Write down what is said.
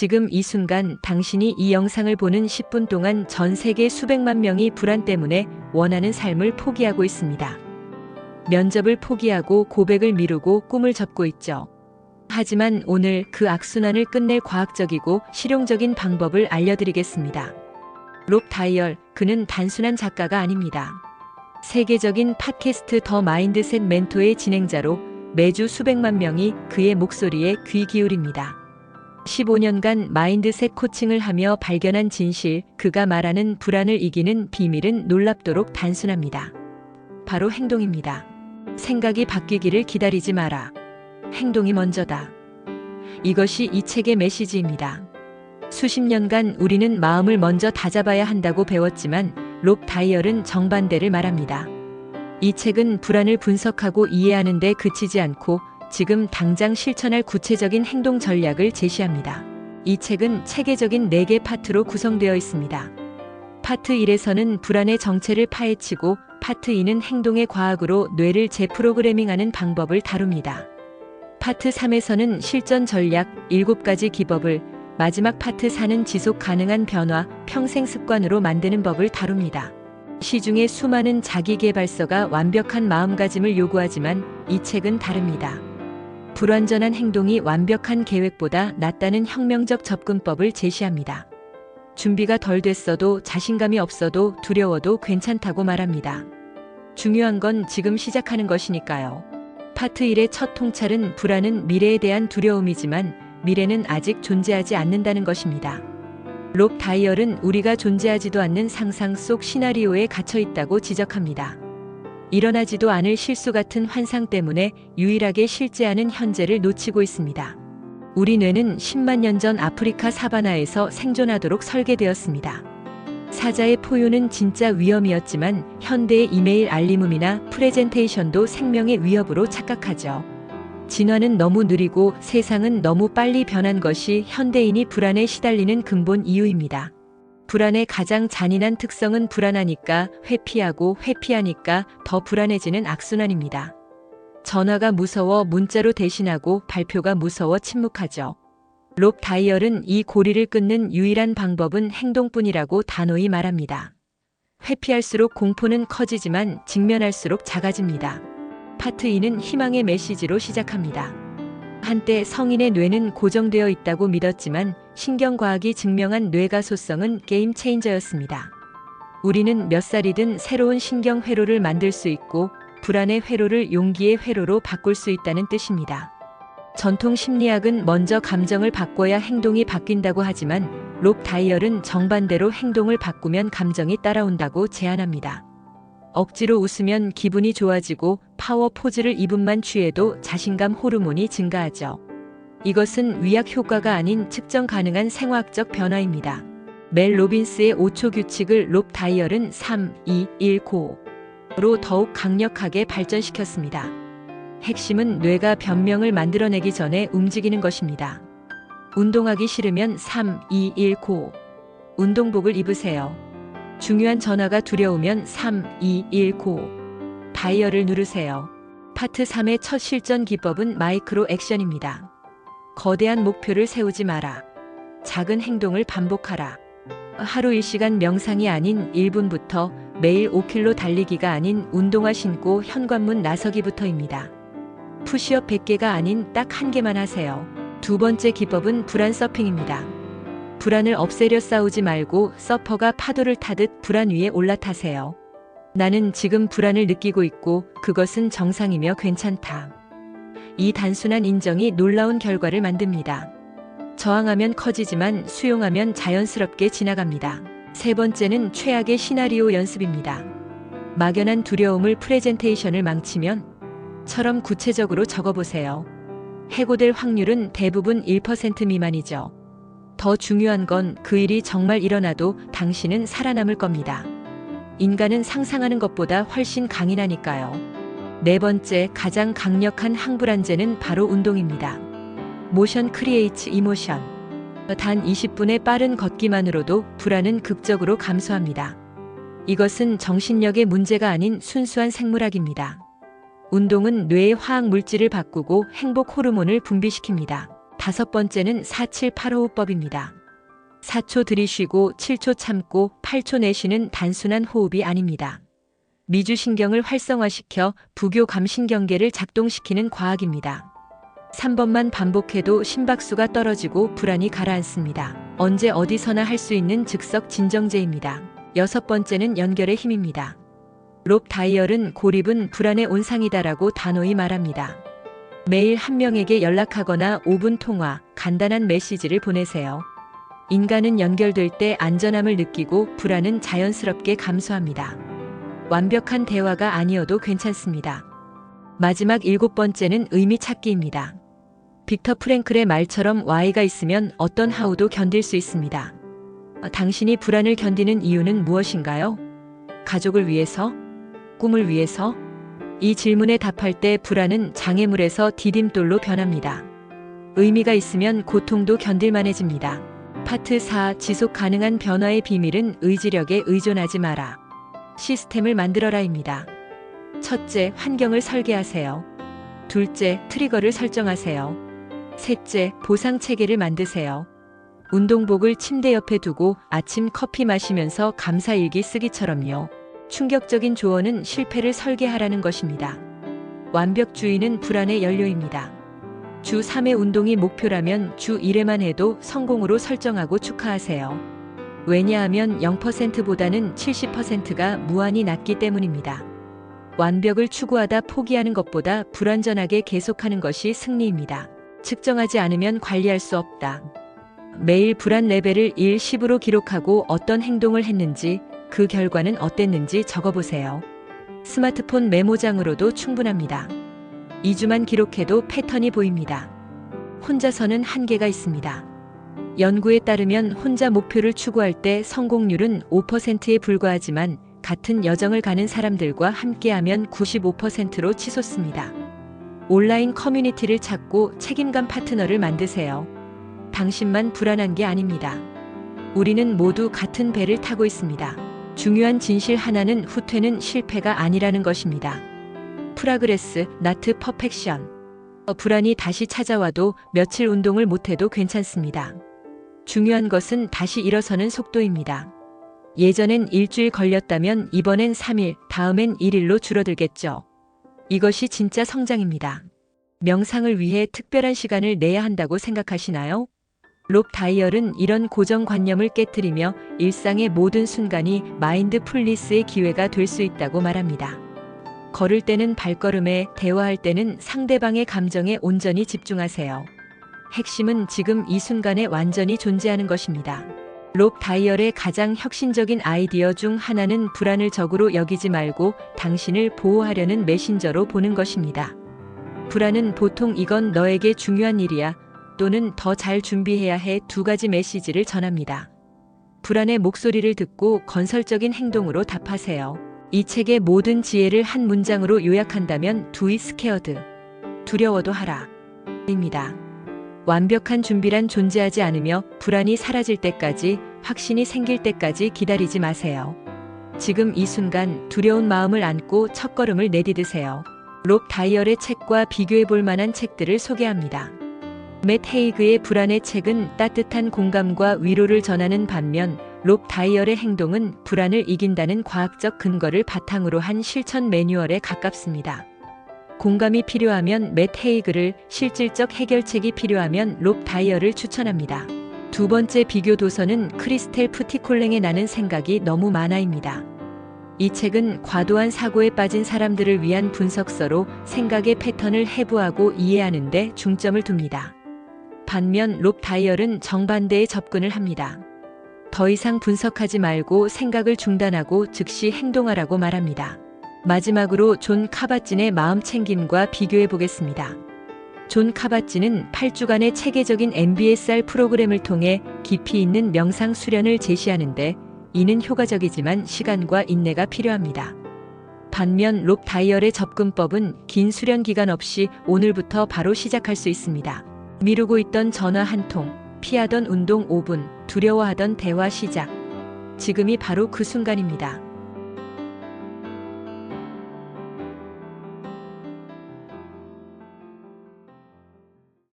지금 이 순간 당신이 이 영상을 보는 10분 동안 전 세계 수백만 명이 불안 때문에 원하는 삶을 포기하고 있습니다. 면접을 포기하고 고백을 미루고 꿈을 접고 있죠. 하지만 오늘 그 악순환을 끝낼 과학적이고 실용적인 방법을 알려드리겠습니다. 롭 다이얼, 그는 단순한 작가가 아닙니다. 세계적인 팟캐스트 더 마인드셋 멘토의 진행자로 매주 수백만 명이 그의 목소리에 귀 기울입니다. 15년간 마인드셋 코칭을 하며 발견한 진실, 그가 말하는 불안을 이기는 비밀은 놀랍도록 단순합니다. 바로 행동입니다. 생각이 바뀌기를 기다리지 마라. 행동이 먼저다. 이것이 이 책의 메시지입니다. 수십 년간 우리는 마음을 먼저 다잡아야 한다고 배웠지만 롭 다이얼은 정반대를 말합니다. 이 책은 불안을 분석하고 이해하는 데 그치지 않고 지금 당장 실천할 구체적인 행동 전략을 제시합니다. 이 책은 체계적인 4개 파트로 구성되어 있습니다. 파트 1에서는 불안의 정체를 파헤치고 파트 2는 행동의 과학으로 뇌를 재프로그래밍하는 방법을 다룹니다. 파트 3에서는 실전 전략 7가지 기법을 마지막 파트 4는 지속 가능한 변화, 평생 습관으로 만드는 법을 다룹니다. 시중에 수많은 자기개발서가 완벽한 마음가짐을 요구하지만 이 책은 다릅니다. 불완전한 행동이 완벽한 계획보다 낫다는 혁명적 접근법을 제시합니다. 준비가 덜 됐어도 자신감이 없어도 두려워도 괜찮다고 말합니다. 중요한 건 지금 시작하는 것이니까요. 파트 1의 첫 통찰은 불안은 미래에 대한 두려움이지만 미래는 아직 존재하지 않는다는 것입니다. 롭 다이얼은 우리가 존재하지도 않는 상상 속 시나리오에 갇혀 있다고 지적합니다. 일어나지도 않을 실수 같은 환상 때문에 유일하게 실제하는 현재를 놓치고 있습니다. 우리 뇌는 10만 년 전 아프리카 사바나에서 생존하도록 설계되었습니다. 사자의 포효는 진짜 위험이었지만 현대의 이메일 알림음이나 프레젠테이션도 생명의 위협으로 착각하죠. 진화는 너무 느리고 세상은 너무 빨리 변한 것이 현대인이 불안에 시달리는 근본 이유입니다. 불안의 가장 잔인한 특성은 불안하니까 회피하고 회피하니까 더 불안해지는 악순환입니다. 전화가 무서워 문자로 대신하고 발표가 무서워 침묵하죠. 롭 다이얼은 이 고리를 끊는 유일한 방법은 행동뿐이라고 단호히 말합니다. 회피할수록 공포는 커지지만 직면할수록 작아집니다. 파트 2는 희망의 메시지로 시작합니다. 한때 성인의 뇌는 고정되어 있다고 믿었지만 신경과학이 증명한 뇌가 소성은 게임 체인저였습니다. 우리는 몇 살이든 새로운 신경 회로를 만들 수 있고 불안의 회로를 용기의 회로로 바꿀 수 있다는 뜻입니다. 전통 심리학은 먼저 감정을 바꿔야 행동이 바뀐다고 하지만 롭 다이얼은 정반대로 행동을 바꾸면 감정이 따라온다고 제안합니다. 억지로 웃으면 기분이 좋아지고 파워 포즈를 2분만 취해도 자신감 호르몬이 증가하죠. 이것은 위약 효과가 아닌 측정 가능한 생화학적 변화입니다. 멜 로빈스의 5초 규칙을 롭 다이얼은 3, 2, 1 고로 더욱 강력하게 발전시켰습니다. 핵심은 뇌가 변명을 만들어내기 전에 움직이는 것입니다. 운동하기 싫으면 3, 2, 1 고. 운동복을 입으세요. 중요한 전화가 두려우면 3, 2, 1 고. 다이얼을 누르세요. 파트 3의 첫 실전 기법은 마이크로 액션입니다. 거대한 목표를 세우지 마라. 작은 행동을 반복하라. 하루 1시간 명상이 아닌 1분부터 매일 5km 달리기가 아닌 운동화 신고 현관문 나서기부터입니다. 푸시업 100개가 아닌 딱 한 개만 하세요. 두 번째 기법은 불안 서핑입니다. 불안을 없애려 싸우지 말고 서퍼가 파도를 타듯 불안 위에 올라타세요. 나는 지금 불안을 느끼고 있고 그것은 정상이며 괜찮다. 이 단순한 인정이 놀라운 결과를 만듭니다. 저항하면 커지지만 수용하면 자연스럽게 지나갑니다. 세 번째는 최악의 시나리오 연습입니다. 막연한 두려움을 프레젠테이션을 망치면 처럼 구체적으로 적어보세요. 해고될 확률은 대부분 1% 미만이죠. 더 중요한 건 그 일이 정말 일어나도 당신은 살아남을 겁니다. 인간은 상상하는 것보다 훨씬 강인하니까요. 네 번째 가장 강력한 항불안제는 바로 운동입니다. 모션 크리에이츠 이모션. 단 20분의 빠른 걷기만으로도 불안은 극적으로 감소합니다. 이것은 정신력의 문제가 아닌 순수한 생물학입니다. 운동은 뇌의 화학 물질을 바꾸고 행복 호르몬을 분비시킵니다. 다섯 번째는 478호흡법입니다. 4초 들이쉬고 7초 참고 8초 내쉬는 단순한 호흡이 아닙니다. 미주신경을 활성화시켜 부교감신경계를 작동시키는 과학입니다. 3번만 반복해도 심박수가 떨어지고 불안이 가라앉습니다. 언제 어디서나 할 수 있는 즉석 진정제입니다. 여섯 번째는 연결의 힘입니다. 롭 다이얼은 고립은 불안의 온상이다라고 단호히 말합니다. 매일 한 명에게 연락하거나 5분 통화, 간단한 메시지를 보내세요. 인간은 연결될 때 안전함을 느끼고 불안은 자연스럽게 감소합니다. 완벽한 대화가 아니어도 괜찮습니다. 마지막 일곱 번째는 의미 찾기입니다. 빅터 프랭클의 말처럼 Y가 있으면 어떤 하우도 견딜 수 있습니다. 어, 당신이 불안을 견디는 이유는 무엇인가요? 가족을 위해서? 꿈을 위해서? 이 질문에 답할 때 불안은 장애물에서 디딤돌로 변합니다. 의미가 있으면 고통도 견딜만해집니다. 파트 4 지속 가능한 변화의 비밀은 의지력에 의존하지 마라. 시스템을 만들어라입니다. 첫째, 환경을 설계하세요. 둘째, 트리거를 설정하세요. 셋째, 보상 체계를 만드세요. 운동복을 침대 옆에 두고 아침 커피 마시면서 감사일기 쓰기처럼요. 충격적인 조언은 실패를 설계하라는 것입니다. 완벽주의는 불안의 연료입니다. 주 3회 운동이 목표라면 주 1회만 해도 성공으로 설정하고 축하하세요. 왜냐하면 0%보다는 70%가 무한히 낮기 때문입니다. 완벽을 추구하다 포기하는 것보다 불완전하게 계속하는 것이 승리입니다. 측정하지 않으면 관리할 수 없다. 매일 불안 레벨을 1, 10으로 기록하고 어떤 행동을 했는지 그 결과는 어땠는지 적어보세요. 스마트폰 메모장으로도 충분합니다. 2주만 기록해도 패턴이 보입니다. 혼자서는 한계가 있습니다. 연구에 따르면 혼자 목표를 추구할 때 성공률은 5%에 불과하지만 같은 여정을 가는 사람들과 함께하면 95%로 치솟습니다. 온라인 커뮤니티를 찾고 책임감 파트너를 만드세요. 당신만 불안한 게 아닙니다. 우리는 모두 같은 배를 타고 있습니다. 중요한 진실 하나는 후퇴는 실패가 아니라는 것입니다. 프라그레스, 나트 퍼펙션. 어, 불안이 다시 찾아와도 며칠 운동을 못해도 괜찮습니다. 중요한 것은 다시 일어서는 속도입니다. 예전엔 일주일 걸렸다면 이번엔 3일, 다음엔 1일로 줄어들겠죠. 이것이 진짜 성장입니다. 명상을 위해 특별한 시간을 내야 한다고 생각하시나요? 롭 다이얼은 이런 고정관념을 깨뜨리며 일상의 모든 순간이 마인드 풀리스의 기회가 될 수 있다고 말합니다. 걸을 때는 발걸음에, 대화할 때는 상대방의 감정에 온전히 집중하세요. 핵심은 지금 이 순간에 완전히 존재하는 것입니다. 롭 다이얼의 가장 혁신적인 아이디어 중 하나는 불안을 적으로 여기지 말고 당신을 보호하려는 메신저로 보는 것입니다. 불안은 보통 이건 너에게 중요한 일이야 또는 더 잘 준비해야 해 두 가지 메시지를 전합니다. 불안의 목소리를 듣고 건설적인 행동으로 답하세요. 이 책의 모든 지혜를 한 문장으로 요약한다면 두이 스케어드. 두려워도 하라. 입니다. 완벽한 준비란 존재하지 않으며 불안이 사라질 때까지 확신이 생길 때까지 기다리지 마세요. 지금 이 순간 두려운 마음을 안고 첫 걸음을 내디드세요. 롭 다이얼의 책과 비교해 볼 만한 책들을 소개합니다. 맷 헤이그의 불안의 책은 따뜻한 공감과 위로를 전하는 반면 롭 다이얼의 행동은 불안을 이긴다는 과학적 근거를 바탕으로 한 실천 매뉴얼에 가깝습니다. 공감이 필요하면 맷 헤이그를, 실질적 해결책이 필요하면 롭 다이얼을 추천합니다. 두 번째 비교 도서는 크리스텔 푸티콜랭의 나는 생각이 너무 많아입니다. 이 책은 과도한 사고에 빠진 사람들을 위한 분석서로 생각의 패턴을 해부하고 이해하는 데 중점을 둡니다. 반면 롭 다이얼은 정반대의 접근을 합니다. 더 이상 분석하지 말고 생각을 중단하고 즉시 행동하라고 말합니다. 마지막으로 존 카바진의 마음 챙김과 비교해 보겠습니다. 존 카바진은 8주간의 체계적인 MBSR 프로그램을 통해 깊이 있는 명상 수련을 제시하는데 이는 효과적이지만 시간과 인내가 필요합니다. 반면 롭 다이얼의 접근법은 긴 수련 기간 없이 오늘부터 바로 시작할 수 있습니다. 미루고 있던 전화 한 통, 피하던 운동 5분, 두려워하던 대화 시작. 지금이 바로 그 순간입니다.